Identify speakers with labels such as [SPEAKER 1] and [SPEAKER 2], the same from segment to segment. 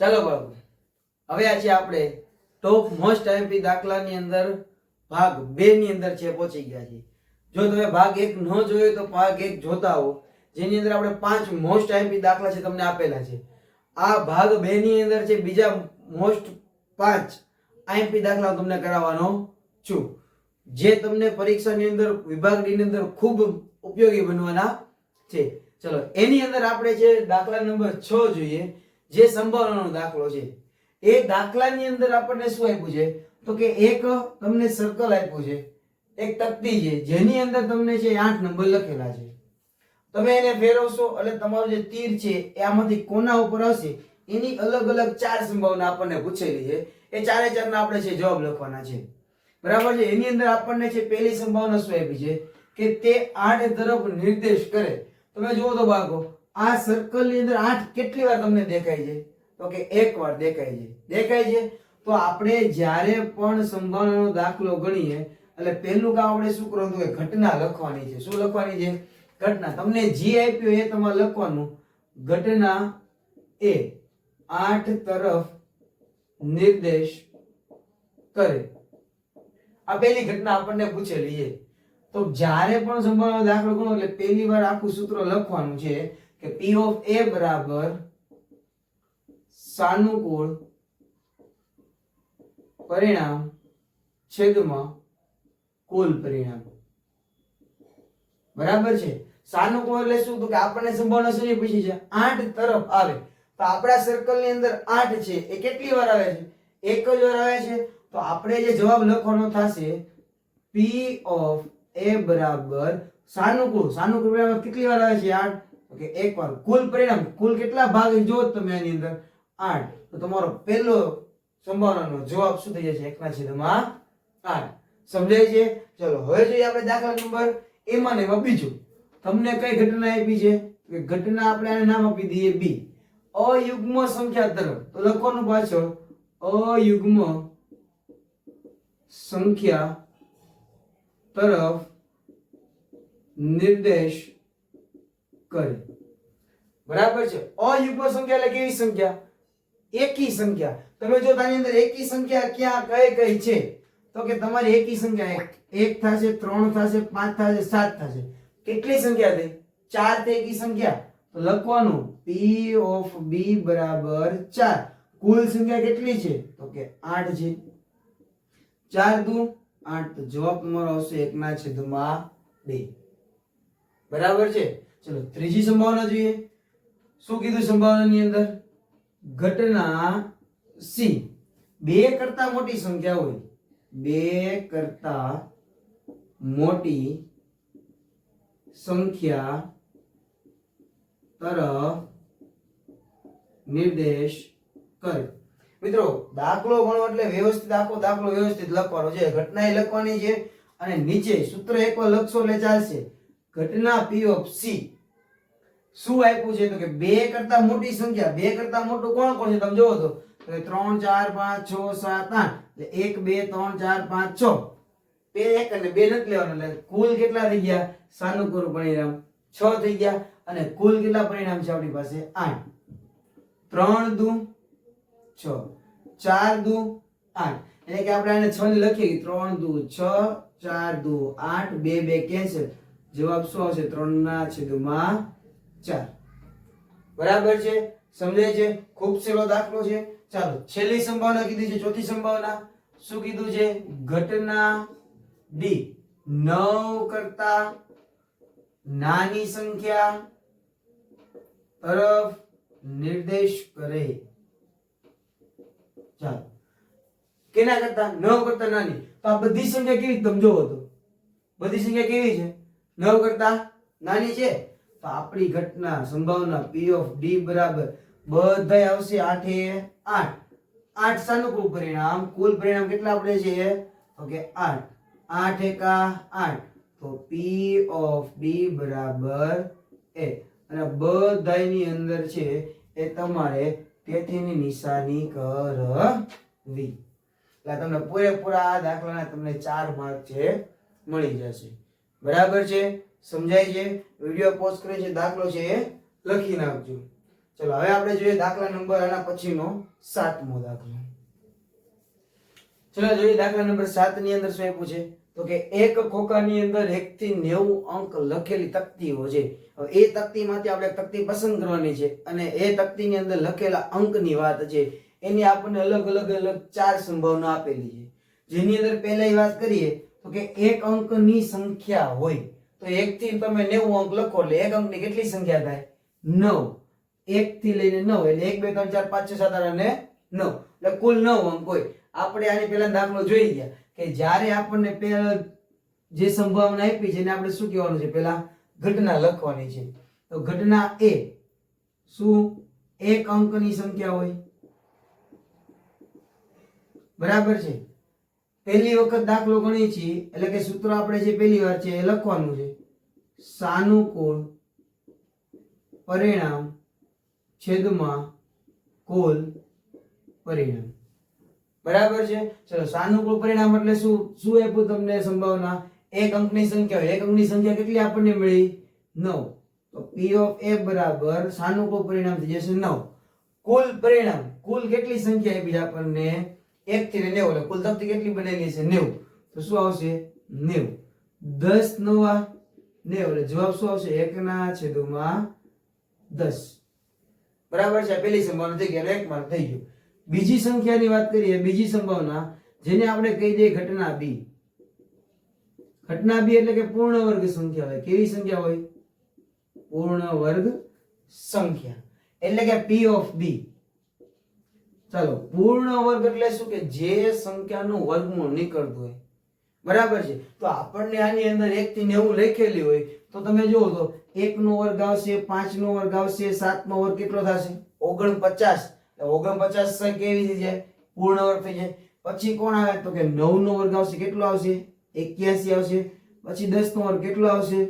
[SPEAKER 1] ચાલો બાળકો હવે આજે આપણે ટોપ મોસ્ટ આઈએમપી દાખલાની અંદર ભાગ બે ની અંદર છે, પહોંચી ગયા છીએ. જો તમે ભાગ એક ન જોયો તો ભાગ એક જોતા હો જેની અંદર આપણે પાંચ મોસ્ટ આઈએમપી દાખલા છે તમને આપેલા છે. આ ભાગ બે ની અંદર છે, બીજા મોસ્ટ પાંચ આઈએમપી દાખલા તમને કરાવવાનો છું. જે તમને પરીક્ષાની અંદર, વિભાગની અંદર ખૂબ ઉપયોગી બનવાના છે. ચલો, એની અંદર આપણે જે દાખલા નંબર છ જોઈએ જે સંભાવનાનો દાખલો છે, એ દાખલાની અંદર આપણને શું આપ્યું છે? તો કે એક તમને સર્કલ આપ્યું છે, એક તકતી છે, જેની અંદર તમને છે આઠ નંબર લખેલા છે. તમે એને ફેરવશો, એટલે તમારું જે તીર છે, એ આમાંથી કોના ઉપર હશે? એની અલગ અલગ ચાર સંભાવના આપણને પૂછેલી છે. એ ચારે ચારના આપણે છે જવાબ લખવાના છે. બરાબર છે? એની અંદર આપણને છે પહેલી સંભાવના શું આપી છે? કે તે આઠ તરફ નિર્દેશ કરે. તમે જુઓ તો બાળકો આ સર્કલની અંદર આઠ કેટલી વાર તમને દેખાય છે? તો કે એક વાર દેખાય છે. દેખાય છે? તો આપણે જ્યારે પણ સંભાવનાનો દાખલો ગણીએ, એટલે પહેલું કામ આપણે શું કરવાનું કે ઘટના લખવાની છે. શું લખવાની છે? ઘટના. તમને જે આપ્યું એ તમારે લખવાનું. ઘટના એ આઠ તરફ નિર્દેશ કરે. આ પહેલી ઘટના આપણને પૂછેલી છે. તો જ્યારે પણ સંભાવના દાખલો ગણો, એટલે પહેલી વાર આખું સૂત્ર લખવાનું છે કે p ઓફ a બરાબર સાનુકૂળ પરિણામ છેદમાં કુલ પરિણામ. બરાબર છે? સાનુકૂળ એટલે શું? તો કે આપણને સંભાવના શું પૂછી છે. આઠ તરફ આવે. તો આપણા સર્કલની અંદર આઠ છે. એ કેટલી વાર આવે છે? એક જ વાર આવે છે. તો આપણે જે જવાબ લખવાનો થશે, p ઓફ a બરાબર સાનુકૂળ. સાનુકૂળ કેટલી વાર આવે છે? આઠ. તો એકવાર કુલ પરિણામ. કુલ કેટલા ભાગ જો તમે આની અંદર. આઠ. તો તમારો પહેલો સંભાવનાનો જવાબ શું થઈ જશે? એકના છેદમાં આઠ. સમજાય છે? ચલો, હવે જોઈએ આપણે દાખલા નંબર. એમાં ને એમાં બીજું. તમને કઈ ઘટના આપી છે? કે ઘટના આપણે આને નામ આપી દઈએ બી અયુગ્મ સંખ્યા તરફ. તો લખવાનું પાછળ. અયુગ્મ સંખ્યા તરફ નિર્દેશ કરે. બરાબર છે? અયુગ્મ સંખ્યા એટલે કેવી સંખ્યા? એકી સંખ્યા. તમે જો તાની અંદર એકી સંખ્યા ક્યાં કઈ કઈ છે, તો કે તમારી એકી સંખ્યા એક. એક થશે, ત્રણ થશે, પાંચ થશે, સાત થશે. કેટલી સંખ્યા થઈ ચાર તે એકી સંખ્યા. તો લખવાનું પી ઓફ બી બરાબર ચાર. કુલ સંખ્યા કેટલી છે? તો કે આઠ છે. ચાર દુ આઠ. તો જવાબ તમારો આવશે એકના છેદમાં બે. બરાબર છે? ચલો, ત્રીજી સંભાવના જોઈએ. શું કીધું સંભાવનાની અંદર? ઘટના સી બે કરતા મોટી સંખ્યા હોય. બે કરતા મોટી સંખ્યા તરફ નિર્દેશ કરે. મિત્રો, દાખલો ગણો એટલે વ્યવસ્થિત, આખો દાખલો વ્યવસ્થિત લખવાનો છે. ઘટના એ લખવાની છે અને નીચે સૂત્ર એકવાર લખશો એટલે ચાલશે. ઘટના પી ઓફ સી શું આપ્યું છે? તો કે બે કરતા મોટી સંખ્યા, બે કરતા મોટું કોણ કોણ છે તમે જોવો તો ત્રણ, ચાર, પાંચ, છ, સાત, આઠ, એટલે એક, બે, ત્રણ, ચાર, પાંચ, છ. બે એક અને બે નથી લેવાના, એટલે કુલ કેટલા થઈ ગયા? સાનુકૂળ પરિણામ છ થઈ ગયા અને કુલ કેટલા પરિણામ છે આપણી પાસે? આઠ. ત્રણ દુ છ. ચાર દુ આઠ. એટલે કે આપણે આને છ ને લખીએ. ત્રણ દુ છ, ચાર દુ આઠ, બે બે, કેન્સલ. જવાબ શું આવશે? ત્રણ ના છેદમાં ચાર બરાબર છે? સમજાય છે? ખૂબ સહેલો દાખલો છે. ચાલો, છેલ્લી સંભાવના કીધી છે, ચોથી સંભાવના. શું કીધું છે? ઘટના ડી નવ કરતા નાની સંખ્યા તરફ નિર્દેશ કરે. ચાલો. કેના કરતા? નવ કરતા નાની. તો આ બધી સંખ્યા કેવી તમે જોવો તો બધી સંખ્યા કેવી છે? નવ કરતા નાની છે? તો આપણી ઘટના સંભાવના p ઓફ d બરાબર બધાય આવશે આઠે આઠ. આઠ સાનુકૂળ પરિણામ? કુલ પરિણામ કેટલા આપણે છે? તો કે આઠ. આઠ એકા આઠ. તો p ઓફ ડી બરાબર એ. અને બધાયની અંદર છે એ તમારે તેથીની નિશાની કરવી. એટલે તમને પૂરેપૂરા આ દાખલાના તમને ચાર માર્ક છે, મળી જશે. બરાબર છે? સમજાય છે? વીડિયો પોસ્ટ કરે છે, દાખલો છે એ લખી નાખજો. ચલો, હવે આપણે જોઈએ દાખલા નંબર આના પછીનો સાતમો દાખલો. ચલો, જોઈએ દાખલા નંબર સાતની અંદર શું આપ્યું છે? તો કે એક ખોખાની અંદર એક થી નેવું અંક લખેલી તકતીઓ છે. હવે એ તકતીમાંથી આપણે તકતી પસંદ કરવાની છે અને એ તકતીની અંદર લખેલા અંકની વાત છે. એની આપણને અલગ અલગ અલગ ચાર સંભાવના આપેલી છે. જેની અંદર પહેલા વાત કરીએ, તો કે એક અંકની સંખ્યા હોય. તો એક થી તમે નેવું અંક લખો એટલે એક અંકની કેટલી સંખ્યા થાય? નવ. એક થી લઈને નવ, એટલે એક, બે, ત્રણ, ચાર, પાંચ, છ, સાત, આઠ અને નવ. એટલે કુલ નવ અંક હોય. આપણે આની પહેલા દાખલો જોઈ ગયા કે જ્યારે આપણને પહેલા જે સંભાવના આપી છે એને આપણે શું કહેવાનું છે? પહેલા ઘટના લખવાની છે. તો ઘટના એ શું? એક અંકની સંખ્યા હોય. બરાબર છે? પહેલી વખત દાખલો ગણીએ છીએ, એટલે કે સૂત્ર આપણે જે પહેલી વાર છે એ લખવાનું છે. સાનુકૂળ પરિણામ છેદમાં કુલ પરિણામ. બરાબર છે? ચલો, સાનુકૂળ પરિણામ એટલે શું? શું આપ્યું તમને સંભાવના? એક અંકની સંખ્યા હોય. એક અંકની સંખ્યા કેટલી આપણને મળી? નવ. તો પી ઓફ એ બરાબર સાનુકૂળ પરિણામ થઈ જશે નવ. કુલ પરિણામ. કુલ કેટલી સંખ્યા આપી આપણને? એક થી નેવું, એટલે કુલ તકતી કેટલી બનેલી છે? નેવું. તો શું આવશે? નેવું. દસ નવા નેવું, એટલે જવાબ શું આવશે? એક ના છેદમાં દસ. બરાબર છે? પહેલી સંભાવના થઈ ગઈ અને એક માર્ક થઈ ગયો. બીજી સંખ્યાની વાત કરીએ, બીજી સંભાવના, જેને આપણે કહી દઈએ ઘટના બી. ઘટના બી એટલે કે પૂર્ણ વર્ગ સંખ્યા હોય. કેવી સંખ્યા હોય? પૂર્ણ વર્ગ સંખ્યા. એટલે કે પી ઓફ બી ચાલો, પૂર્ણ વર્ગ એટલે શું કે જે સંખ્યાનું વર્ગમૂળ નીકળતું હોય? બરાબર છે? તો આપણને આની અંદર એક થી નેવું લખેલી હોય, તો તમે જુઓ તો એક નો વર્ગ આવશે પાંચ નો વર્ગ આવશે સાત નો વર્ગ કેટલો થશે? ઓગણપચાસ. ઓગણપચાસ કેવી જાય? પૂર્ણ વર્ગ થઈ જાય. પછી કોણ આવે? તો કે નવ નો વર્ગ આવશે, કેટલો આવશે? એક્યાસી આવશે. પછી દસ નો વર્ગ કેટલો આવશે?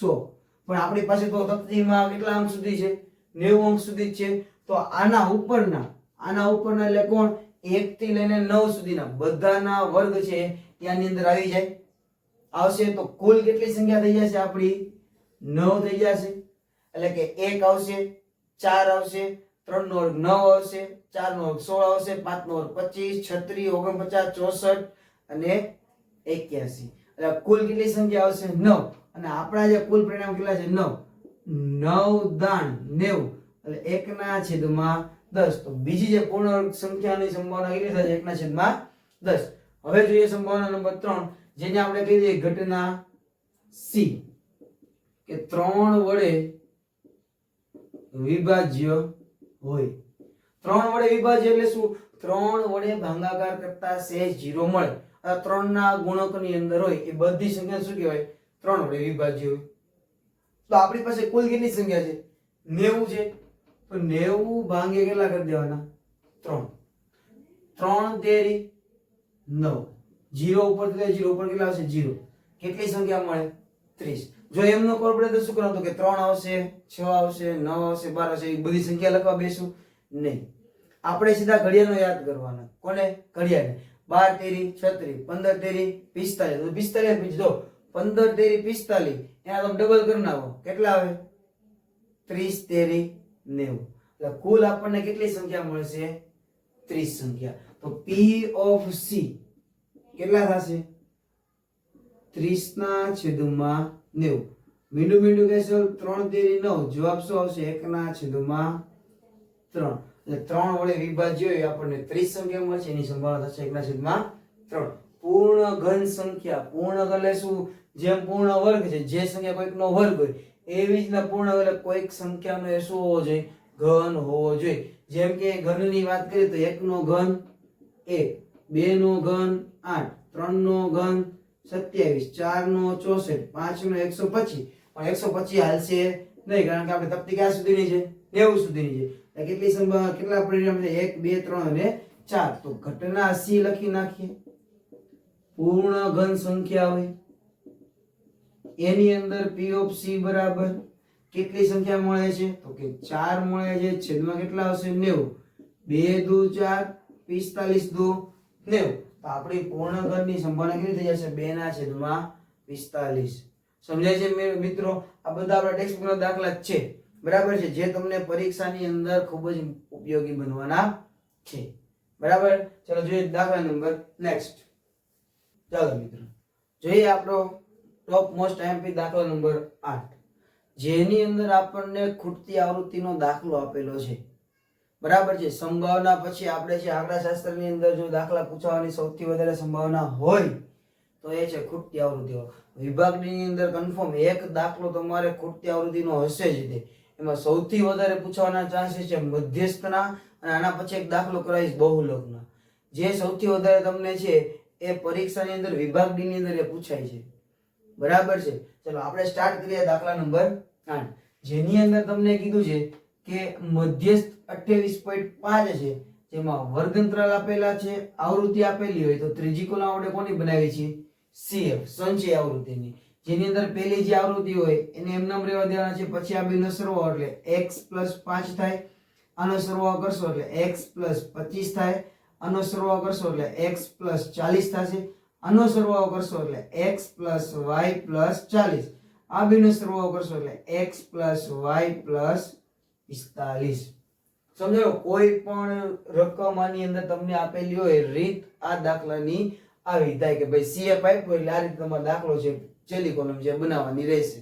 [SPEAKER 1] સો. પણ આપણી પાસે તો તકતીમાં કેટલા અંક સુધી છે? નેવું અંક સુધી છે. તો આના ઉપરના આના ઉપરના એટલે કોણ? એક થી લઈને નવ સુધીના બધાના વર્ગ છે, ત્યાંની અંદર આવી જાય. આવશે તો કુલ કેટલી સંખ્યા થઈ જશે આપણી? નવ થઈ જશે. એટલે કે એક આવશે, ચાર આવશે ત્રણ નો વર્ગ નવ આવશે ચાર નો વર્ગ સોળ આવશે પાંચ નો વર્ગ પચીસ, છત્રીસ, ઓગણપચાસ, ચોસઠ અને એક્યાસી. એટલે કુલ કેટલી સંખ્યા આવશે? નવ. અને આપણા જે કુલ પરિણામ કેટલા છે? નવ. નવ દાણ નેવું. એટલે એકના છેદમાં દસ. તો બીજી જે પૂર્ણ સંખ્યાની સંભાવના કેટલી થશે એકના છેદમાં દસ. હવે જોઈએ સંભાવના નંબર ત્રણ, જેને આપણે કહી દઈએ ઘટના સી, કે ત્રણ વડે વિભાજ્ય હોય. ત્રણ વડે વિભાજ્ય એટલે શું? ત્રણ વડે ભાગાકાર કરતા સહેજ જીરો મળે. આ ત્રણ ના ગુણકની અંદર હોય, એ બધી સંખ્યા શું કહેવાય? ત્રણ વડે વિભાજ્ય હોય. તો આપણી પાસે કુલ કેટલી સંખ્યા છે? નેવું છે. તો નેવું ભાંગે કેટલા કરી દેવાના? ત્રણ. ત્રણ, તેરી, નવ. જીરો ઉપર જીરો ઉપર કેટલા આવશે? જીરો. કેટલી સંખ્યા મળે? ત્રીસ. જો એમનો ખબર પડે તો શું કરવાનું? કે ત્રણ આવશે, છ આવશે, નવ આવશે, બાર આવશે, એ બધી સંખ્યા લખવા બેસું? નહીં. આપણે સીધા ઘડિયાળનો યાદ કરવાના. કોને? ઘડિયાળને. બાર, તેરી, છત્રીસ. પંદર, તેરી, પિસ્તાલીસ. તો પિસ્તાલીસ પછી જો. પંદર, તેરી, પિસ્તાલીસ. એના તમે ડબલ કરી નાખો. કેટલા આવે? ત્રીસ, તેરી નેવું. એટલે કુલ આપણને કેટલી સંખ્યા મળશે? ત્રીસ સંખ્યા. તો પી ઓફ સી કેટલા થશે? ત્રીસ ના છેદમાં નેવું. મીંડું મીંડું કહેશો ત્રણ તેરી નવ. જવાબ શું આવશે? એક ના છેદમાં ત્રણ. એટલે ત્રણ વડે વિભાજ્ય હોય આપણને ત્રીસ સંખ્યા મળશે. એની સંભાવના થશે એકના છેદમાં ત્રણ. પૂર્ણ ઘન સંખ્યા. પૂર્ણ એટલે શું? જેમ પૂર્ણ વર્ગ છે. જે સંખ્યા કોઈકનો વર્ગ હોય એવી રીતના પૂર્ણ એટલે કોઈક સંખ્યાનો એ શું હોવો જોઈએ, ઘન હોવો જોઈએ. જેમ કે ઘનની વાત કરીએ તો એકનો ઘન એક બે નો ઘન આઠ ત્રણ નો ઘન સત્યાવીસ ચાર નો ચોસઠ પાંચ નો એકસો પચીસ. પણ એકસો પચીસ હાલશે નહીં, કારણ કે આપણે તપતી ક્યાં સુધીની છે? નેવું સુધીની છે. કેટલી સંભાવના કેટલા પરિણામ છે? એક, બે, ત્રણ અને ચાર. તો ઘટના સી લખી નાખીએ. પૂર્ણ ઘન સંખ્યા હોય. એની અંદર પી ઓફ સી બરાબર કેટલી સંખ્યા મળે છે? તો કે ચાર મળે છે. છેદમાં કેટલા આવશે? નેવું. બે દુ ચાર, પિસ્તાલીસ દુ નેવું. તો આપણી પૂર્ણ ઘનની સંભાવના કેટલી થઈ જશે? બે ના છેદમાં પિસ્તાલીસ. સમજાય છે મિત્રો? આ બધા આપણા ટેક્સ્ટબુકના દાખલા જ છે. બરાબર છે? જે તમને પરીક્ષાની અંદર ખૂબ જ ઉપયોગી બનવાના છે. બરાબર? ચલો જોઈએ દાખલા નંબર નેક્સ્ટ. ચાલો મિત્રો. જોઈએ આપણો ટોપ મોસ્ટ આઈએમપી દાખલા નંબર આઠ. જેની અંદર આપણને ખૂટતી આવૃત્તિનો દાખલો આપેલો છે. બરાબર છે? સંભાવના પછી આપણે છે આંકડાશાસ્ત્રની અંદર જો દાખલા પૂછવાની સૌથી વધારે સંભાવના હોય, તો એ છે ખૂટતી આવૃત્તિઓ. વિભાગની અંદર કન્ફર્મ એક દાખલો તમારે ખૂટતી આવૃત્તિનો હશે જ તે. એમાં સૌથી વધારે પૂછવાના ચાન્સીસ છે મધ્યસ્થના અને આના પછી એક દાખલો કરાવીશ બહુલકના. જે સૌથી વધારે તમને છે એ પરીક્ષાની અંદર વિભાગ ડીની અંદર એ પૂછાય છે. બરાબર છે. ચલો, આપણે સ્ટાર્ટ કરીએ દાખલા નંબર આઠ. જેની અંદર તમને કીધું છે કે મધ્યસ્થ અઠ્યાવીસ પોઈન્ટ પાંચ છે, જેમાં વર્ગંતરાલ આપેલા છે, આવૃત્તિ આપેલી હોય તો ત્રીજી કોલમ આપણે કોની બનાવી છે સીએફ સંચય આવૃત્તિની. જેની અંદર પહેલી જે આવૃત્તિ હોય, એને એમ નામ રહેવા દેવાના છે, પછી આ બેનો સરવાળો, એટલે x પ્લસ પાંચ થાય, આનો સરવાળો કરશો એટલે x પ્લસ પચીસ થાય, આનો સરવાળો કરશો એટલે x પ્લસ ચાલીસ થશે આનો સરવાળો કરશો એટલે x પ્લસ વાય પ્લસ ચાલીસ. આ બેનો સરવાળો કરશો એટલે x પ્લસ વાય પ્લસ પિસ્તાલીસ. સમજાયો? કોઈ પણ રકમ આની અંદર તમને આપેલી હોય, રીત આ દાખલાની આવી. થાય કે ભાઈ સીએફ આપ્યો એટલે આ રીતે તમારો દાખલો છે, છેલ્લી કોલમ છે બનાવવાની રહેશે.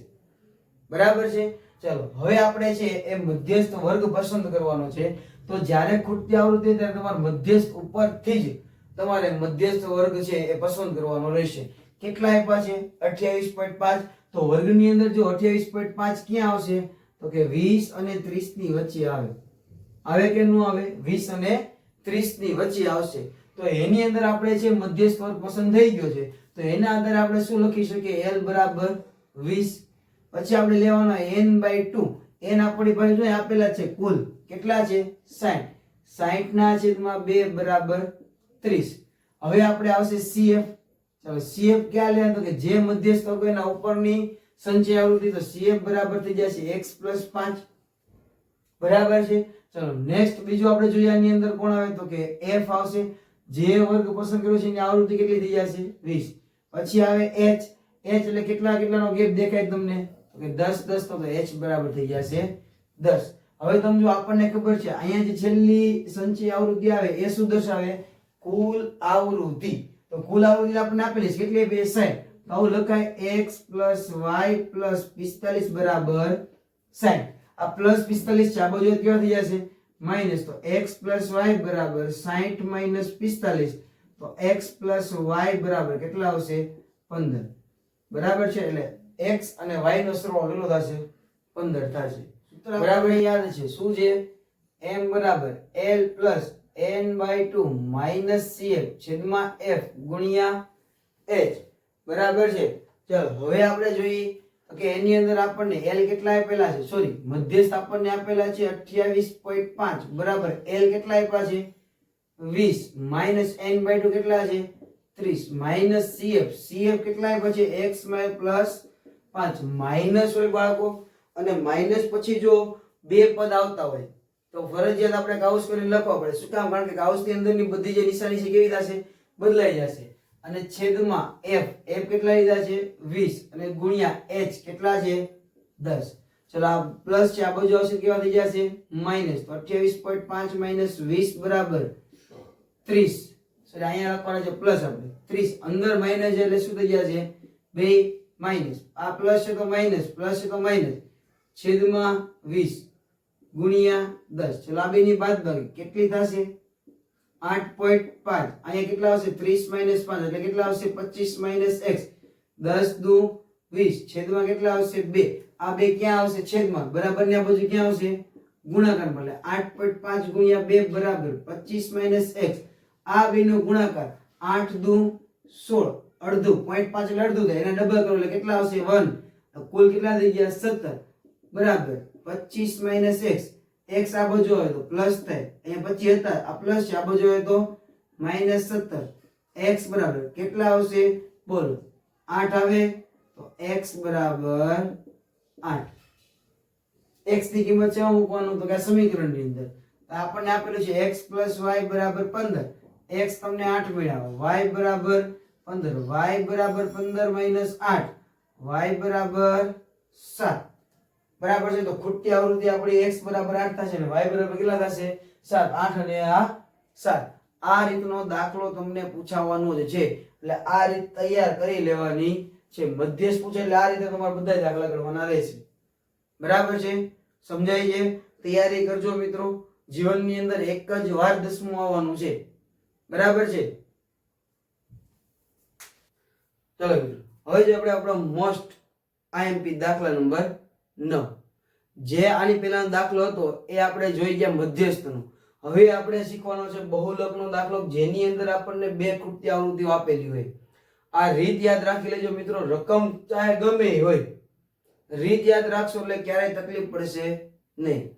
[SPEAKER 1] બરાબર છે? ચલો, હવે આપણે છે એ મધ્યસ્થ વર્ગ પસંદ કરવાનો છે. તો જ્યારે ખૂટતી આવૃત્તિ ત્યારે તમારે મધ્યસ્થ ઉપરથી જ તમારે મધ્યસ્થ વર્ગ છે એ પસંદ કરવાનો રહેશે. કેટલા આપ્યા છે અઠ્યાવીસ પોઈન્ટ પાંચ. તો વર્ગની અંદર જો અઠ્યાવીસ પોઈન્ટ પાંચ ક્યાં આવશે? તો કે વીસ અને ત્રીસની વચ્ચે આવે. આવે કે ન આવે? વીસ અને ત્રીસની વચ્ચે આવશે. તો એની અંદર આપણે છે મધ્યસ્થ વર્ગ પસંદ થઈ ગયો છે, તો એના આધારે આપણે શું લખી શકીએ? એલ બરાબર વીસ. પછી આપણે લેવાના એન બાય ટુ. એન આપણી પાસે જો આપેલા છે, કુલ કેટલા છે? સાઠ સાઠ ના છેદમાં બે બરાબર ત્રીસ. હવે આપણે આવશે સીએફ. ચાલો સીએફ ક્યાં લેવાનું? તો કે જે મધ્યસ્થ વર્ગ એના ઉપરની સંચય આવૃત્તિ, તો સીએફ બરાબર થઈ જશે એક્સ પ્લસ પાંચ. બરાબર છે? ચલો નેક્સ્ટ બીજું આપણે જોઈએ આની અંદર કોણ આવે? તો કે એફ આવશે. જે વર્ગ પસંદ કર્યો છે એની આવૃત્તિ કેટલી થઈ જશે? 20 પછી આવે એચ. એચ એટલે કેટલા કેટલાનો ગેપ દેખાય તમને? તો કે 10 10 તો એચ બરાબર થઈ જશે 10 હવે તમે જો આપણને ખબર છે, અહીંયા જે છેલ્લી સંચય આવૃત્તિ આવે, એ શું દર્શાવે? કુલ આવૃત્તિ. તો કુલ આવૃત્તિ આપણને આપેલી છે કેટલી બે 60 તો આવું લખાય x y 45 બરાબર 60 આ પ્લસ પિસ્તાલીસ છે, આ બાજુ કેવા થઈ જશે? માઇનસ તો એક્સ પ્લસ વાય બરાબર સાહીઠ માઇનસ પિસ્તાલીસ. તો એક્સ પ્લસ વાય બરાબર કેટલા આવશે? પંદર. બરાબર છે? એટલે એક્સ અને વાય નો સરવાળો કેટલો થશે? પંદર થશે. બરાબર યાદ છે. શું છે? એમ બરાબર L plus N by two minus CF છેદમાં એફ ગુણ્યા એચ બરાબર છે? ચાલો, હવે આપણે જોઈએ કે એની અંદર આપણને એલ કેટલા આપેલા છે? સોરી મધ્યસ્થ આપણને આપેલા છે 28.5 બરાબર એલ કેટલા આપ્યા છે? વીસ. માઇનસ એન બાય ટુ કેટલા છે? ત્રીસ. Minus C F C F કેટલા આપ્યા છે? એક્સ માય પ્લસ પાંચ. માઇનસ હોય બાળકો, અને માઇનસ પછી જો બે પદ આવતા હોય તો ફરજિયાત આપણે કાઉસ કરીને લખવા પડે. શું કામ? કારણ કે કાઉસની અંદરની બધી જે નિશાની છે કેવી થશે બદલાઈ જશે. અને છેદમાં એફ એફ કેટલા લીધા છે? 20 અને ગુણ્યા એચ કેટલા છે? 10 ચલો, આ પ્લસ છે, આ બાજુ આવશે, કેવા થઈ જશે? માઇનસ તો 28.5 માઇનસ 20 બરાબર 30 સર અહીંયા લખવાના છે પ્લસ આપણે. 30 અંદર માઇનસ એટલે શું થઈ જશે? બે માઇનસ આ પ્લસ છે તો માઇનસ પ્લસ છે તો માઇનસ છેદમાં 20 ગુણ્યા દસ. ચલો આ બેની ભાગી કેટલી થશે? આઠ પોઈન્ટ પાંચ. અહીંયા કેટલા આવશે? ત્રીસ માઇનસ પાંચ. એટલે કેટલા આવશે? પચીસ માઇનસ એક્સ દસ દુ વીસ. છેદમાં કેટલા આવશે? બે. આ બે ક્યાં આવશે? છેદમાં. બરાબરની આ બાજુ ક્યાં આવશે? ગુણાકાર મળે આઠ પોઈન્ટ પાંચ ગુણ્યા બે બરાબર. પચીસ માઇનસ એક્સ આ બે નો ગુણાકાર. આઠ દુ સોળ. અડધું. પોઈન્ટ પાંચ એટલે અડધું થાય. એને ડબલ કરો એટલે કેટલા આવશે? વન કુલ કેટલા થઈ ગયા? સત્તર. બરાબર. પચીસ માઇનસ એક્સ એક્સ આ બાજુ હોય તો પ્લસ થાય. અહીંયા પચીસ હતા. આ પ્લસ છે આ બાજુ હોય તો માઇનસ સત્તર. એક્સ બરાબર કેટલા આવશે? બોલો. આઠ આવે તો એક્સ બરાબર આઠ. એક્સની કિંમત છે મૂકવાનું તો કે સમીકરણની અંદર. આપણને આપેલું છે એક્સ પ્લસ વાય બરાબર પંદર. એક્સ તમને આઠ મળ્યા વાય બરાબર પંદર. વાય બરાબર પંદર માઇનસ આઠ. વાય બરાબર સાત. બરાબર છે, તો ખૂટતી આવૃત્તિ આપણી x બરાબર 8 થશે અને y બરાબર કેટલા થશે? 7 8 અને આ 7 આ રીતનો દાખલો તમને પૂછાવાનો જ છે. એટલે આ રીત તૈયાર કરી લેવાની છે. મધ્યસ્થ પૂછે એટલે આ રીતે તમારે બધા દાખલા કરવાના રહેશે. બરાબર છે? સમજાય છે? તૈયારી કરજો મિત્રો. જીવનની અંદર એક જ વાર દસમું આવવાનું છે. બરાબર છે? ચલો મિત્રો. હવે જે આપણે આપણો મોસ્ટ આઈએમપી દાખલા નંબર નવ જે આની પહેલાનો દાખલો હતો, એ આપણે જોઈ ગયા મધ્યસ્થનો. હવે આપણે શીખવાનો છે બહુલકનો દાખલો, જેની અંદર આપણને બે કૃત્ય આવૃત્તિઓ આપેલી હોય. આ રીત યાદ રાખી લેજો મિત્રો, રકમ ચાહે ગમે હોય. રીત યાદ રાખશો એટલે ક્યારેય તકલીફ પડશે નહીં.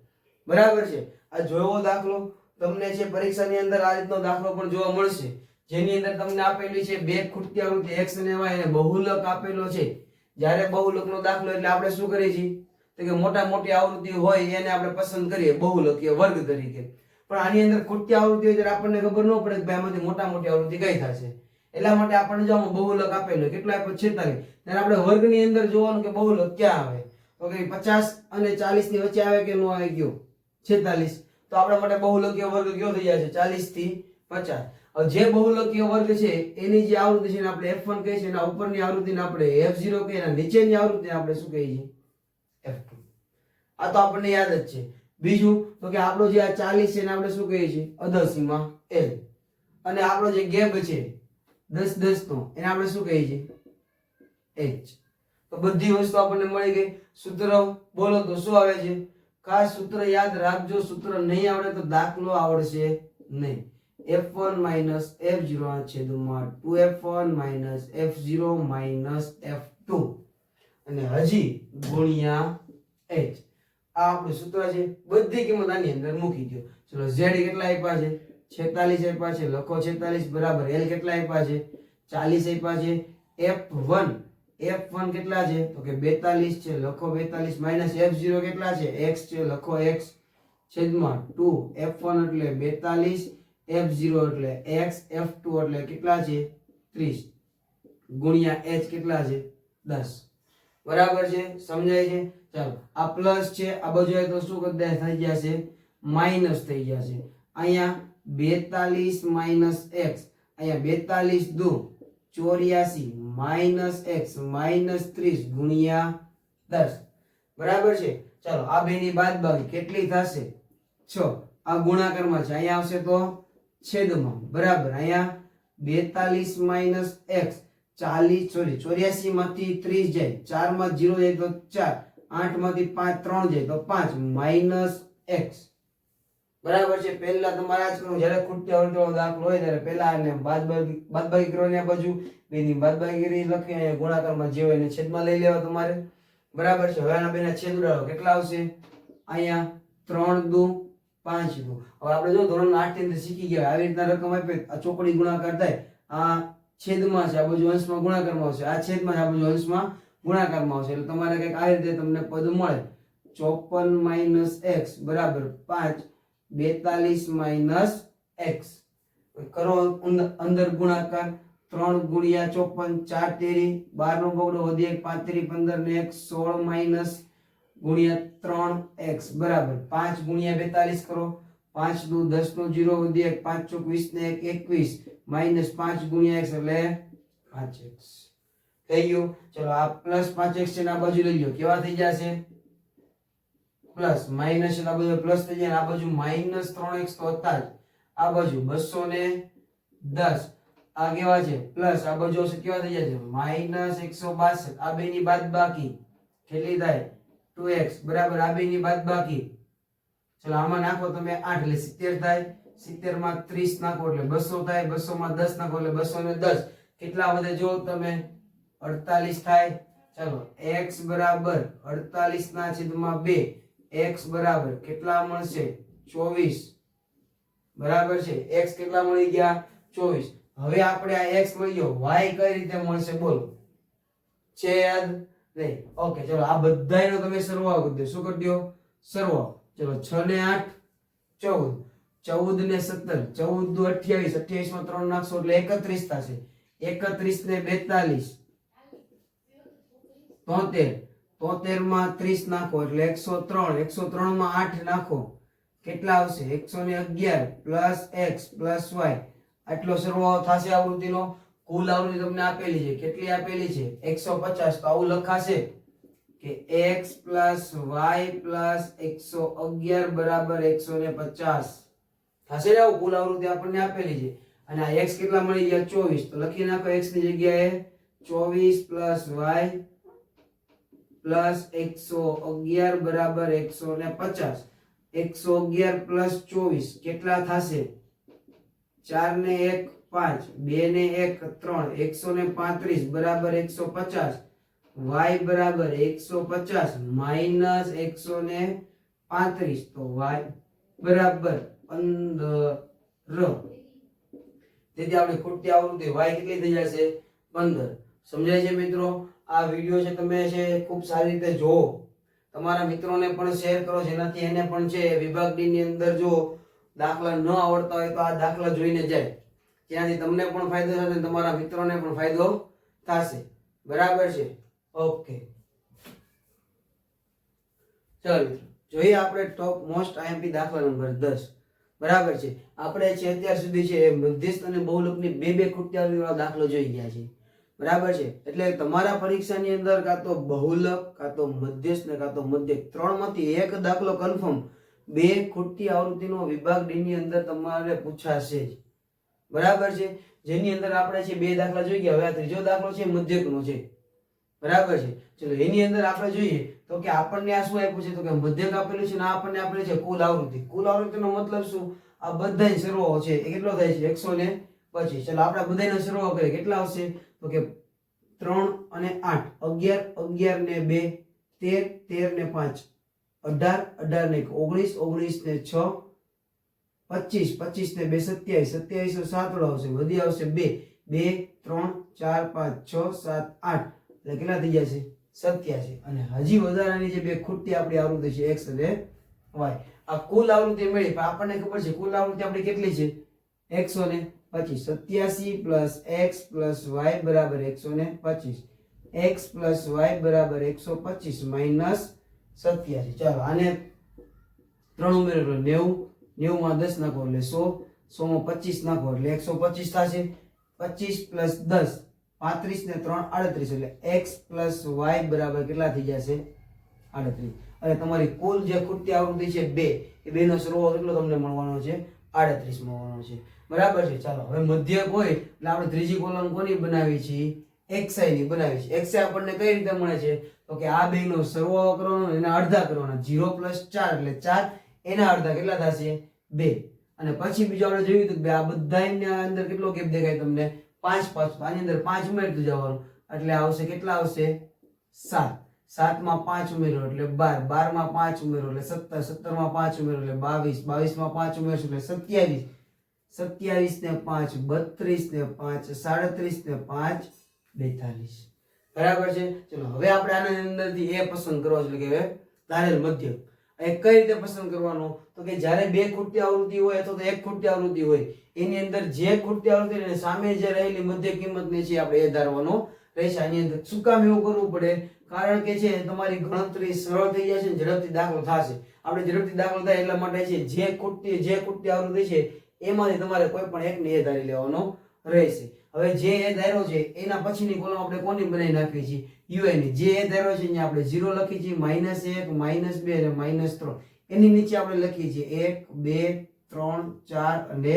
[SPEAKER 1] બરાબર છે? આ જોયો દાખલો, તમને છે પરીક્ષાની અંદર આ રીતનો દાખલો પણ જોવા મળશે. જેની અંદર તમને આપેલી છે બે ખૂટતી આવૃત્તિ એક્સ અને વાય અને બહુલક આપેલો છે. જ્યારે બહુલકનો દાખલો, એટલે આપણે શું કરીએ છીએ? તો કે મોટા મોટી આવૃત્તિ હોય એને આપણે પસંદ કરીએ, બહુલકીય વર્ગ તરીકે. પણ આની અંદર ખોટી આવૃત્તિ હોય ત્યારે આપણને ખબર ન પડે કે ભાઈ આમાંથી મોટા મોટી આવૃત્તિ કઈ થશે. એટલા માટે આપણને જો બહુલક આપેલો કેટલા આપ્યો છેતાલીસ ત્યારે આપણે વર્ગની અંદર જોવાનું કે બહુલક ક્યાં આવે? તો કે પચાસ અને ચાલીસની વચ્ચે આવે કે ન આવે ગયો? છેતાલીસ. તો આપણા માટે બહુલકીય વર્ગ કયો થઈ જાય છે? ચાલીસથી પચાસ જે બહુલકીય વર્ગ છે, એની જે આવૃત્તિ છે આપણે એફ વન કહીએ છીએ, એના ઉપરની આવૃત્તિને આપણે એફ ઝીરો કહીએ એના નીચેની આવૃત્તિને આપણે શું કહીએ છીએ? એફ ટુ આ તો આપણને યાદ જ છે. બીજું તો કે આપણો જે આ ચાલીસ છે એને આપણે શું કહીએ છીએ? અધસીમા એલ અને આપણો જે ગેપ છે, દસ દસ નો, એને આપણે શું કહીએ છીએ? એચ તો બધી વસ્તુ આપણને મળી ગઈ. સૂત્ર બોલો તો શું આવે છે? ખાસ સૂત્ર યાદ રાખજો, સૂત્ર નહીં આવડે તો દાખલો આવડશે નહીં. F one minus F zero છેદમાં two F one minus F zero minus F two અને હજી ગુણ્યા એચ. આ આપણું સૂત્ર છે, બધી કિંમત આની અંદર મૂકી દો ચલો, ઝેડ કેટલા આપ્યા છે? છેતાલીસ આપ્યા છે, લખો છેતાલીસ બરાબર. એલ કેટલા આપ્યા છે? ચાલીસ આપ્યા છે. એફ વન એફ વન કેટલા છે? તો કે બેતાલીસ છે, લખો બેતાલીસ માઇનસ એફ ઝીરો કેટલા છે? એક્સ છે, લખો એક્સ છેદમાં ટુ. એફ વન એટલે બેતાલીસ, એફ ઝીરો એટલે એક્સ, એફ ટુ એટલે કેટલા છે? ત્રીસ. ગુણ્યા એચ કેટલા છે? દસ. બરાબર છે? સમજાય છે? ચાલો, આ પ્લસ છે, આ બાજુ તો શું કદાચ થઈ જશે માઇનસ થઈ જશે અહીંયા બેતાલીસ માઇનસ એક્સ અહીંયા બેતાલીસ દુ, ચોર્યાસી માઇનસ એક્સ માઇનસ ત્રીસ ગુણ્યા દસ. બરાબર છે? ચાલો, આ બેની બાદ બાકી કેટલી થશે? છ. આ ગુણાકારમાં છે, અહીંયા આવશે તો છેદમાં. બરાબર, અહીંયા બેતાલીસ માઇનસ એક્સ ચાલીસ સોરી ચોર્યાસી માંથી ત્રીસ જાય. ચારમાં જીરો જાય તો ચાર. આઠમાંથી પાંચ, ત્રણ જાય તો પાંચ. Minus X. બરાબર છે? પહેલા તમારે કરવું જ્યારે ખૂટતી આવડતો દાખલો હોય ત્યારે પહેલા આને બાદબાકી બાદબાકી કરવાની આ બાજુ, બેની બાદબાકી લખી અને ગુણાકારમાં જે હોય એને છેદમાં લઈ લેવા તમારે. બરાબર છે? હવે આના બેના છેદ ઉડાડો કેટલા આવશે? અહીંયા ત્રણ દુ, પાંચ દુ. હવે આપણે જો ધોરણ આઠની અંદર શીખી ગયા. આવી રીતના રકમ આપે, આ ચોકડી ગુણાકાર થાય. આ છેદમાં છે. આ બાજુ અંશમાં ગુણાકારમાં આવશે. આ છેદમાં આ બાજુ અંશમાં ગુણાકારમાં આવશે. એટલે તમારે કંઈક આ રીતે તમને પદ મળે. ચોપન માઇનસ એક્સ બરાબર પાંચ બેતાલીસ માઇનસ એક્સ. કરો અંદર ગુણાકાર. ત્રણ ગુણ્યા ચોપન ચાર તેરી. બાર નો બગડો વધી એક, પાંચ પંદર ને એક, સોળ માઇનસ ગુણ્યા ત્રણ એક્સ. બરાબર. પાંચ ગુણ્યા બેતાલીસ કરો. પાંચનું દસનું જીરો વધી એક, પાંચ ચોક વીસ ને એક, એકવીસ. માઇનસ પાંચ ગુણ્યા એક્સ એટલે પાંચ એક્સ થઈ ગયું? ચલો, આ પ્લસ પાંચ એક્સ છે આ બાજુ લઈ લો કેવા થઈ જશે? પ્લસ માઇનસ આ બાજુ પ્લસ થઈ જાય આ બાજુ માઇનસ ત્રણ એક્સ તો હતા જ. આ બાજુ બસો ને દસ. આ કેવા છે? પ્લસ આ બાજુ હશે કેવા થઈ છે માઇનસ એકસો બાસઠ. આ બે ની બાદ બાકી. કેટલી થાય? ટુ એક્સ બરાબર, આ બે ની બાદ બાકી. ચલો, આમાં નાખો તમે આઠ, એટલે સિત્તેર થાય. સિત્તેરમાં ત્રીસ નાખો એટલે બસો થાય બસો માં દસ નાખો એટલે બસો ને દસ. કેટલા વધે જો તમે? અડતાલીસ થાય. ચાલો એક્સ બરાબર અડતાલીસ ના છેદમાં બે. એક્સ બરાબર કેટલા મળશે? ચોવીસ. બરાબર છે? એક્સ કેટલા મળી ગયા? ચોવીસ. હવે આપણે આ એક્સ મળી ગયો. વાય કઈ રીતે મળશે? બોલો. છેદ. નહીં ઓકે, ચલો, આ બધાયનો તમે સરવાળો કરી દો. શું કરી દો? સરવાળો. ચલો, છ ને આઠ, ચૌદ. ચૌદ ને સત્તર. ચૌદ દુ અઠ્યાવીસ. અઠ્યાવીસમાં ત્રણ નાખશો એટલે એકત્રીસ થશે. એકત્રીસ ને બેતાલીસ. તોતેર. તોતેરમાં ત્રીસ નાખો એટલે એકસો ત્રણ. એકસો ત્રણમાં આઠ નાખો. કેટલા આવશે? એકસો ને અગિયાર પ્લસ એક્સ પ્લસ વાય. આટલો સરવાળો થશે આવૃત્તિનો. કુલ આવૃત્તિ તમને આપેલી છે. કેટલી આપેલી છે? એકસો પચાસ. તો આવું લખાશે કે એક્સ પ્લસ વાય પ્લસ એકસો અગિયાર બરાબર એકસો ને પચાસ. થશે ને આવું કુલ આવૃત્તિ આપણને આપેલી છે. અને આ એક્સ કેટલા મળી ગયા? ચોવીસ. તો લખી નાખો એક્સની જગ્યાએ. ચોવીસ પ્લસ વાય પ્લસ એકસો અગિયાર બરાબર એકસો ને પચાસ. એકસો અગિયાર પ્લસ ચોવીસ કેટલા થશે? ચાર ને એક પાંચ. બે ને એક ત્રણ. એકસો ને પાંત્રીસ બરાબર એકસો પચાસ. વાય બરાબર એકસો પચાસ. માઇનસ એકસો ને પાંત્રીસ. તો વાય બરાબર પંદર તેથી આપણે ખોટી આવૃત્તિ વાય કેટલી થઈ જશે? પંદર. સમજાય છે મિત્રો? આ વીડિયો છે, તમે છે, ખૂબ સારી રીતે જુઓ. તમારા મિત્રોને પણ શેર કરો, જેનાથી એને પણ છે વિભાગ ડી ની અંદર જો દાખલા ન આવડતા હોય તો આ દાખલા જોઈને જાય. જેનાથી તમને પણ ફાયદો થશે તમારા મિત્રોને પણ ફાયદો થશે. બરાબર છે? ઓકે. ચાલો મિત્રો, જોઈએ આપણે ટોપ મોસ્ટ આઈએમપી દાખલા નંબર દસ. બરાબર છે. આપણે છે અત્યાર સુધી છે મધ્યસ્થ અને બહુલકની બે બે ખૂટ્યા વાળા દાખલો જોઈ ગયા છે. બરાબર છે. એટલે તમારા પરીક્ષાની અંદર કાં તો બહુલક, કાં તો મધ્યસ્થ ને કાં તો મધ્યક ત્રણમાંથી એક દાખલો કન્ફર્મ બે ખૂટતી આવૃત્તિનો વિભાગ ડીની અંદર તમારે પૂછાશે જ. બરાબર છે. જેની અંદર આપણે છે બે દાખલા જોઈ ગયા. હવે આ ત્રીજો દાખલો છે મધ્યકનો છે. બરાબર છે. ચલો, એની અંદર આપણે જોઈએ. તો કે આપણને આ શું આપ્યું છે? તો કે મધ્યક આપેલું છે ને આપણને આપેલું છે કુલ આવૃત્તિ. કુલ આવૃત્તિનો મતલબ શું? આ બધા સરવાળો છે. એ કેટલો થાય છે? એકસો ને પચીસ. ચલો, આપણે બધાનો સરવાળો કરીએ. કેટલા આવશે? તો કે ત્રણ અને આઠ. અગિયાર અગિયાર ને બે, તેર તેર ને પાંચ. અઢાર અઢાર ને ઓગણીસ ઓગણીસ ને છ, પચીસ. પચીસ ને બે, સત્યાવીસ. સત્યાવીસ સાતડો આવશે. વધી આવશે બે. બે, ત્રણ, ચાર, પાંચ, છ, સાત, આઠ. એટલે કેટલા થઈ જશે? સત્યાસી અને હજી વધારાની જે બે ખૂટતી આપણી આવૃત્તિ છે, એક્સ અને વાય. આ કુલ આવૃત્તિ મળી પણ આપણને ખબર છે કુલ આવૃત્તિ આપણી કેટલી છે? એકસો ને પચીસ. સત્યાસી પ્લસ એક્સ પ્લસ વાય બરાબર એકસો ને પચીસ. એક્સ પ્લસ વાય બરાબર એકસો પચીસ માઇનસ સત્યાસી ચાલો, આને ત્રણ ઉમેરો નેવું. નેવુંમાં દસ નાખો એટલે સો. સોમાં પચીસ નાખો એટલે એકસો પચીસ થશે. પચીસ પ્લસ દસ. પાંત્રીસ ને ત્રણ આડત્રીસ એટલે એક્સ પ્લસ વાય બરાબર કેટલા થઈ જશે? આડત્રીસ. અને તમારી કુલ જે ખૂટતી આવૃત્તિ છે બે, એ બેનો સરવાળો કેટલો તમને મળવાનો છે? આડત્રીસ મળવાનો છે. બરાબર છે? ચાલો, હવે મધ્યક હોય એટલે આપણે ત્રીજી કોલમ કોની બનાવી છે? એક્સઆઈ ની બનાવી છે. એક્સઆઈ આપણને કઈ રીતે મળે છે? તો કે આ બેનો સરવાળો કરવાનો એના અડધા કરવાના. જીરો પ્લસ ચાર એટલે ચાર, એના અડધા કેટલા થશે? બે. અને પછી બીજું આપણે જોયું બે આ બધા અંદર કેટલો ગેપ દેખાય તમને? પાંચ પાંચ, આની અંદર પાંચ ઉમેરતું જવાનું. એટલે આવશે કેટલા આવશે? સાત. સાતમાં પાંચ ઉમેરો, એટલે બાર. બારમાં પાંચ ઉમેરો, એટલે સત્તર. સત્તરમાં પાંચ ઉમેરો, એટલે બાવીસ. બાવીસમાં પાંચ ઉમેરશો, એટલે સત્યાવીસ. સત્યાવીસ ને પાંચ, બત્રીસ ને પાંચ, સાડત્રીસ ને પાંચ, બેતાલીસ. બરાબર છે? ચલો, હવે આપણે આના અંદરથી એ પસંદ કરવો છે, એટલે કે હવે તારેલ મધ્યક. એ કઈ રીતે પસંદ કરવાનો? તો કે જ્યારે બે ખૂટતી આવૃત્તિ હોય અથવા તો એક ખૂટતી આવૃત્તિ હોય, એની અંદર જે ખૂટતી આવૃત્તિ સામે જે રહેલી મધ્ય કિંમતને છે આપણે એ ધારવાનો રહેશે. આની અંદર શું કામ એવું કરવું પડે? કારણ કે છે, તમારી ગણતરી સરળ થઈ જશે ને ઝડપથી દાખલો થશે. આપણે ઝડપથી દાખલો થાય એટલા માટે છે, જે ખૂટતી જે ખૂટતી આવૃત્તિ છે, એમાંથી તમારે કોઈ પણ એકને એ ધારી લેવાનો રહેશે. હવે જે એ ધાર્યો છે, એના પછીની કોલમ આપણે કોની બનાવી નાખવી છે? યુઆઈની જે એ ધાર્યો છે, અહીંયા આપણે ઝીરો લખી છીએ માઇનસ એક માઇનસ બે અને માઇનસ ત્રણ. એની નીચે આપણે લખીએ છીએ એક, બે, ત્રણ, ચાર અને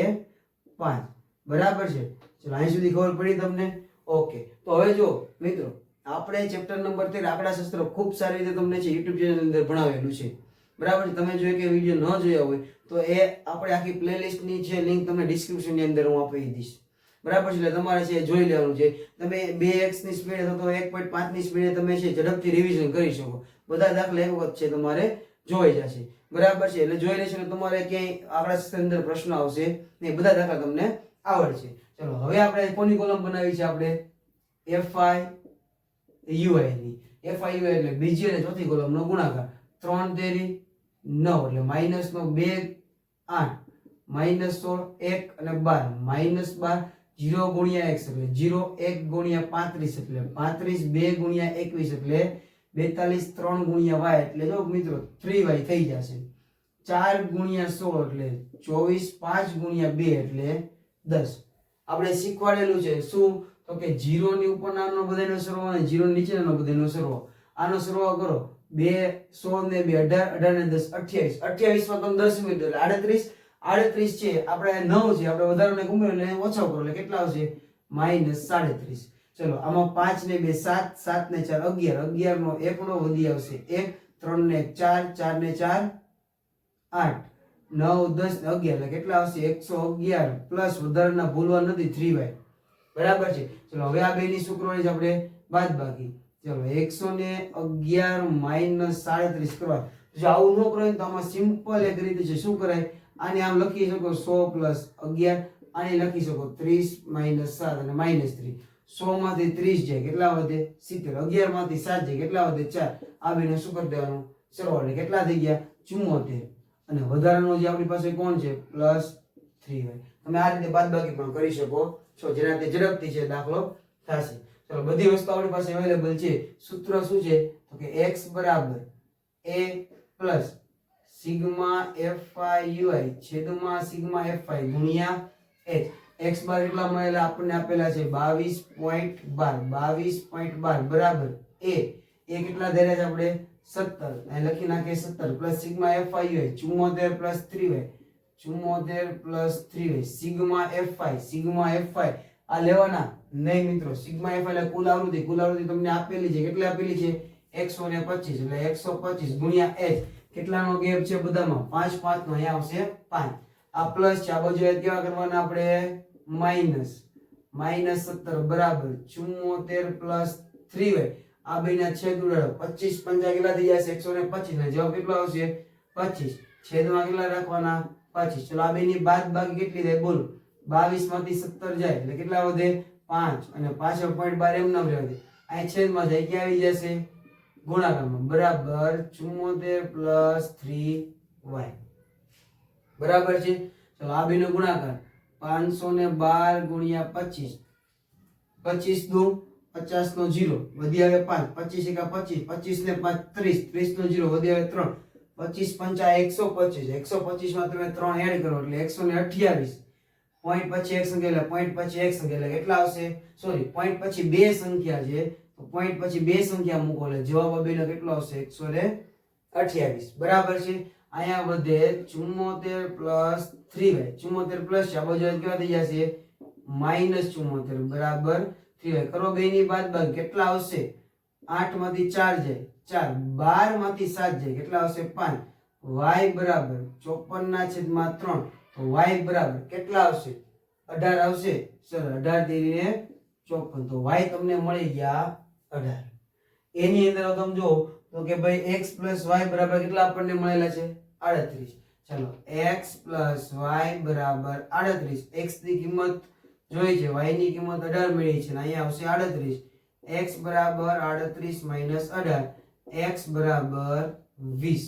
[SPEAKER 1] પાંચ. બરાબર છે? ચલો, અહીં સુધી ખબર પડી તમને? ઓકે તો હવે જો, મિત્રો, આપણે ચેપ્ટર નંબર તેર આંકડાશાસ્ત્ર ખૂબ સારી રીતે તમને છે યુટ્યુબ ચેનલ અંદર ભણાવેલું છે. બરાબર છે? તમે જો કે વીડિયો ન જોયા હોય, તો એ આપણે આખી પ્લેલિસ્ટની છે લિંક તમને ડિસ્ક્રિપ્શનની અંદર હું આપી દઈશ. બરાબર છે, એટલે તમારે છે જોઈ લેવાનું છે. તમે બે એક્સની સ્પીડ તો એક પોઈન્ટ પાંચની સ્પીડે તમે છે ઝડપથી રિવિઝન કરી શકો. બધા દાખલા એક વખત છે તમારે જોઈ જશે. બરાબર છે, એટલે જોઈ લેશો તમારે ક્યાંય આપણા અંદર પ્રશ્ન આવશે ને બધા દાખલા તમને આવડશે. ચલો, હવે આપણે કોની કોલમ બનાવી છે આપણે? એફઆઈ યુઆઈ ની. એફઆઈ યુઆઈ એટલે બીજી અને ચોથી કોલમનો ગુણાકાર. ત્રણ તેરી નવ એટલે માઇનસ નો બે આઠ. માઇનસ સોળ, એક અને બાર. માઇનસ બાર જીરો ગુણ્યા એક્સ એટલે જીરો એક ગુણ્યા પાંત્રીસ એટલે પાંત્રીસ બે ગુણ્યા એકવીસ એટલે બેતાલીસ ત્રણ ગુણ્યા વાય એટલે જો મિત્રો થ્રી વાય થઈ જશે. ચાર ગુણ્યા સોળ એટલે ચોવીસ, પાંચ ગુણ્યા બે એટલે દસ. આપણે શીખવાડેલું છે શું? તો કે જીરો ની ઉપરનાનો બધાનો સરવાળો અને જીરો નીચેનો બધાનો સરવાળો. આનો સરવાળો કરો. બે, સોળ ને બે, અઢાર અઢાર ને દસ, અઠ્યાવીસ. અઠ્યાવીસમાં તમે દસ મીટર એટલે આડત્રીસ આડત્રીસ છે. આપણે નવ છે. આપણે વધારાને ઉમેરો એટલે ઓછો કરો. એટલે કેટલા આવશે? માઇનસ સાડત્રીસ. ચલો, આમાં પાંચ ને બે, સાત સાત ને ચાર, અગિયાર. અગિયાર નો એકડો વધી આવશે. એક, ત્રણ ને ચાર ચાર ને ચાર, આઠ. નવ, દસ ને અગિયાર. એટલે કેટલા આવશે? એકસો અગિયાર પ્લસ વધારાના ભૂલવા નથી. થ્રી વાય બરાબર છે? ચલો, હવે આ બેની શું કરવાની છે આપણે બાદ બાકી. ચલો, એકસો ને અગિયાર માઇનસ સાડત્રીસ કરવા. જો આવું ન કરો તો આમાં સિમ્પલ એક રીતે છે. શું કરાય? આને આમ લખી શકો સો પ્લસ અગિયાર, આને લખી શકો ત્રીસ માઇનસ સાત અને માઇનસ ત્રીસ સો માંથી ત્રીસ જાય, કેટલા વધે? સિત્તેર. અગિયારમાંથી સાત જાય, કેટલા વધે? ચાર. આ બેને શું કરી દેવાનું સરવાળે કેટલા થઈ ગયા? ચુમ્મોતેર અને વધારાનો જે આપણી પાસે કોણ છે? પ્લસ થ્રી હોય. તમે આ રીતે બાદબાકી પણ કરી શકો. છો. જેનાથી ઝડપથી છે, દાખલો થશે. ચલો, બધી વસ્તુ આપણી પાસે અવેલેબલ છે. સૂત્ર શું છે? તો કે એક્સ બરાબર A plus sigma F I UI છેદમાં સિગ્મા એફ આઈ ગુણ્યા એચ. એક્સ બાર કેટલા મળેલા? આપણને આપેલા છે બાવીસ પોઈન્ટ બાર. બાવીસ પોઈન્ટ બાર, બરાબર. એ એ કેટલા ધર્યા છે આપણે? સત્તર. અહીં લખી નાખીએ સત્તર. પ્લસ સિગ્મા એફ આઈ હોય ચુમ્મોતેર પ્લસ થ્રી હોય ચુમ્મોતેર પ્લસ થ્રી હોય, sigma F I, sigma F I. આ લેવાના નહીં મિત્રો. સિગ્મા એફ એટલે કુલ આવૃત્તિ. કુલ આવૃત્તિ તમને આપેલી છે. કેટલી આપેલી છે? એકસો ને પચીસ. એટલે એકસો પચીસ ગુણ્યા એચ. કેટલાનો ગેપ છે બધામાં પાંચ પાંચ નો, અહીંયા આવશે પાંચ. આ પ્લસ છે, આ બાજુ કેવા કરવાના આપણે? માઇનસ માઇનસ સત્તર, બરાબર. ચુમ્મોતેર પ્લસ થ્રી વાય આ બેના છેદ ઉડાડો. પચીસ, પંચા કેટલા થઈ જશે? એકસો ને પચીસ. ને જવાબ કેટલો આવશે? પચીસ. છેદમાં કેટલા રાખવાના? પચીસ. ચલો, આ બેની બાદ બાકી કેટલી થાય? બોલો. બાવીસમાંથી સત્તર જાય. એટલે કેટલા વધે? પાંચ. અને પાછળ પોઈન્ટ બાર એમ નામ રહેવા દે. અહીં છેદમાં જાય. ક્યાં આવી જશે? ગુણાકારમાં. બરાબર ચુમ્મોતેર પ્લસ થ્રી વાય. બરાબર છે? ચલો, આ બેનો ગુણાકાર. પાંચસો ને બાર ગુણ્યા પચીસ. પચીસ દુ પચાસ નો જીરો, વધી આવે પાંચ. પચીસ એકા પચીસ પચીસ ને પાંચ ત્રીસ. ત્રીસ નો જીરો, વધી આવે ત્રણ. પચીસ પંચા એકસો પચીસ. એકસો પચીસમાં તમે ત્રણ એડ કરો, એટલે એકસો ને અઠ્યાવીસ. પોઈન્ટ પછી એક સંખ્યા એટલે પોઈન્ટ પછી એક સંખ્યા એટલે કેટલા આવશે? સોરી પોઈન્ટ પછી બે સંખ્યા છે. તો પોઈન્ટ પછી બે સંખ્યા મૂકો એટલે જવાબ બેનો કેટલો આવશે? એકસો ને અઠ્યાવીસ. બરાબર છે? અહીંયા વધે ચુમ્મોતેર પ્લસ થ્રી વાય ચુમ્મોતેર પ્લસ આ બાજુ કેવા થઈ જશે? માઇનસ ચુમ્મોતેર. બરાબર? થ્રી વાય કરો બે ની બાદ બાદ કેટલા આવશે? આઠમાંથી ચાર જાય. ચાર. બારમાંથી સાત જાય. કેટલા આવશે? પાંચ. વાય બરાબર. ચોપન ના છેદમાં ત્રણ. તો વાય બરાબર. કેટલા આવશે? અઢાર આવશે. સર અઢાર તેરીને ચોપન. તો વાય તમને મળી ગયા અઢાર. એની અંદર તમે જો તો કે ભાઈ એક્સ પ્લસ વાય બરાબર કેટલા આપણને મળેલા છે? આડત્રીસ. ચાલો એક્સ પ્લસ વાય બરાબર આડત્રીસ. એક્સની કિંમત જોઈ છે વાયની કિંમત અઢાર મળી છે અહીંયા આવશે આડત્રીસ. એક્સ બરાબર આડત્રીસ માઇનસ અઢાર. એક્સ બરાબર વીસ.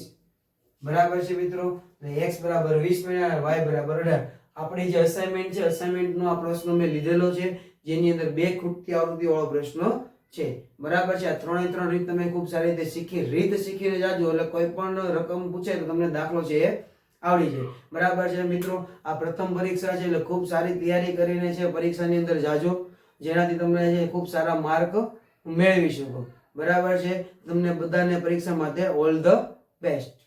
[SPEAKER 1] બરાબર છે મિત્રો? એક્સ બરાબર વીસ મળ્યા વાય બરાબર અઢાર. આપણી જે અસાઇનમેન્ટ છે અસાઇનમેન્ટનો આ પ્રશ્ન મેં લીધેલો છે, જેની અંદર બે ખૂટતી આવૃત્તિ વાળો પ્રશ્ન છે. બરાબર છે. આ ત્રણે ત્રણ રીત તમે ખૂબ સારી રીતે શીખી, રીત શીખીને જાજો. એટલે કોઈ પણ રકમ પૂછે તો તમને દાખલો છે એ આવડી જાય. બરાબર છે મિત્રો? આ પ્રથમ પરીક્ષા છે એટલે ખૂબ સારી તૈયારી કરીને છે પરીક્ષાની અંદર જાજો. જેનાથી તમને છે ખૂબ સારા માર્ક મેળવી શકો. બરાબર છે? તમને બધાને પરીક્ષા માટે ઓલ ધ બેસ્ટ.